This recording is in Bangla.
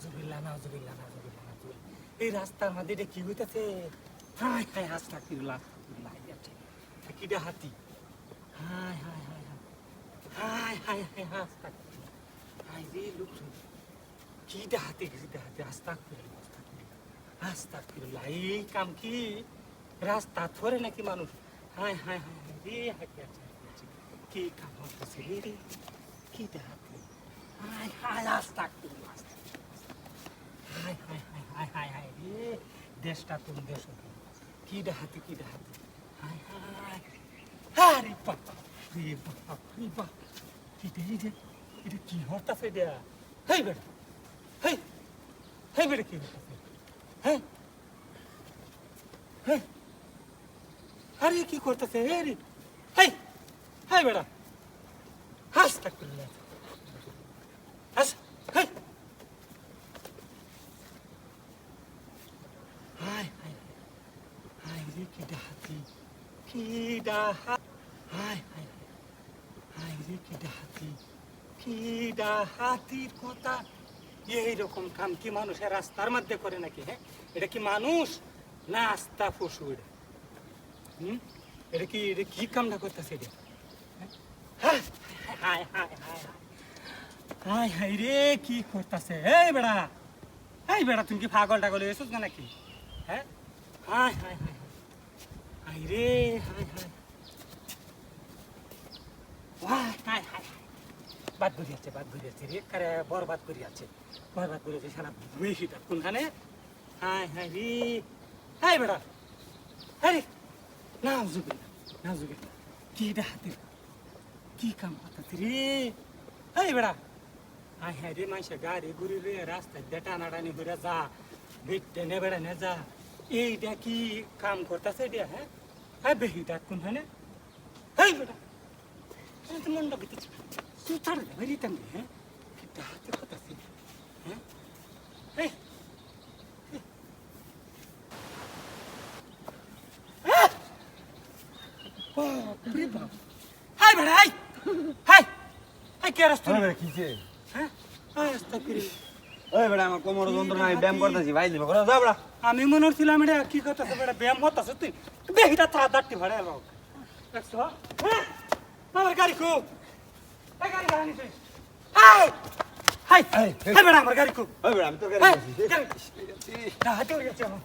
নাউজুবিল্লাহ নাউজুবিল্লাহ নাউজুবিল্লাহ নাউজুবিল্লাহ এই রাস্তার মাঝে এটা কি হইতেছে হাই হাই হাসলা কিরলা কিরলা কিটা হাতি হাই হাই হাই হাই হাই হাই হাসলা হাই রে লোক কিটা হাতি কিটা হাতি হাসতা কিরলা হাসতা কিরলা এই কাম কি রাস্তা থরে নাকি মানুষ হাই হাই হাই রে হাতি কি কাম হচ্ছে রে কিটা হাতি হাই হাই হাসতা কিরলা দেশটা কোন দেশ? কি ডাহাতি কি ডাহাতি আরে বাবা রে বাবা রে দেই রে এটা কি দেয়া হেই বেটা, হেই হেই বেটা কি হতাছে হেই হেই, আরে কি করতেছে? রে হেই হেই বেটা হাস তাক হাস হেই হাই হাই ডাহাতি কি ডাহা হাই হাই হাই রে কি ডাহাতি কি ডাহাতির কথা এইরকম কাম কি মানুষের রাস্তার মধ্যে করে নাকি হ্যাঁ এটা কি মানুষ না আস্তা পশু এটা হুম এটা কি এটা কি কামটা করতেছে এটা হ্যাঁ? হাই হাই হাই হাই হাই রে কি করতেছে এই বেড়া এই বেড়া তুমি কি পাগল টাগল এসেছ না নাকি হ্যাঁ হাই হাই হাই হাই রে হাই ওয়াই, হাই হাই বাদ ঘুরি আছে বাদ ঘুরি আছে রে। কারে বরবাদ করি আছে। বরবাদ করে আছে সারা বেশিটা কোনখানে? হাই হাই রে। হাই বেড়া। হাই রে। না জুবি না কি হাতে কি কাম হতাছে রে? হাই বেড়া। হাই হাই রে মাইসে গাড়ি ঘুরি রে রাস্তায় নাড়ানি ঘুরে যা। বিটে নে বেড়া নে যা। এইটা কি কাম করতেছে এটা হ্যাঁ? হ্যাঁ বেহি ডাক কোন হয় না? হেই বেটা তো মনটা কেটে তুই তার বেরিতাম হ্যাঁ? হাতে কথা হ্যাঁ? এই হাই। ভাই হাই হাই কে রাস্তা হ্যাঁ কি যে? হ্যাঁ রাস্তা কি ওই বেটা আমার কোমর যন্ত্রণা আমি ব্যায়াম করতেছি ভাই দিবে করে যা বেটা আমি মনে হচ্ছিলাম এটা কি কথা বেটা ব্যায়াম হতাছে তুই বেহিটা তা দাঁড়টি ভাড়া এলো দেখছ হ্যাঁ আমার গাড়ি কো এই গাড়ি ভাড়া নিছে হাই হাই হাই এই, আমার গাড়ি কো ওই আমি তোর গাড়ি গাড়ি আমার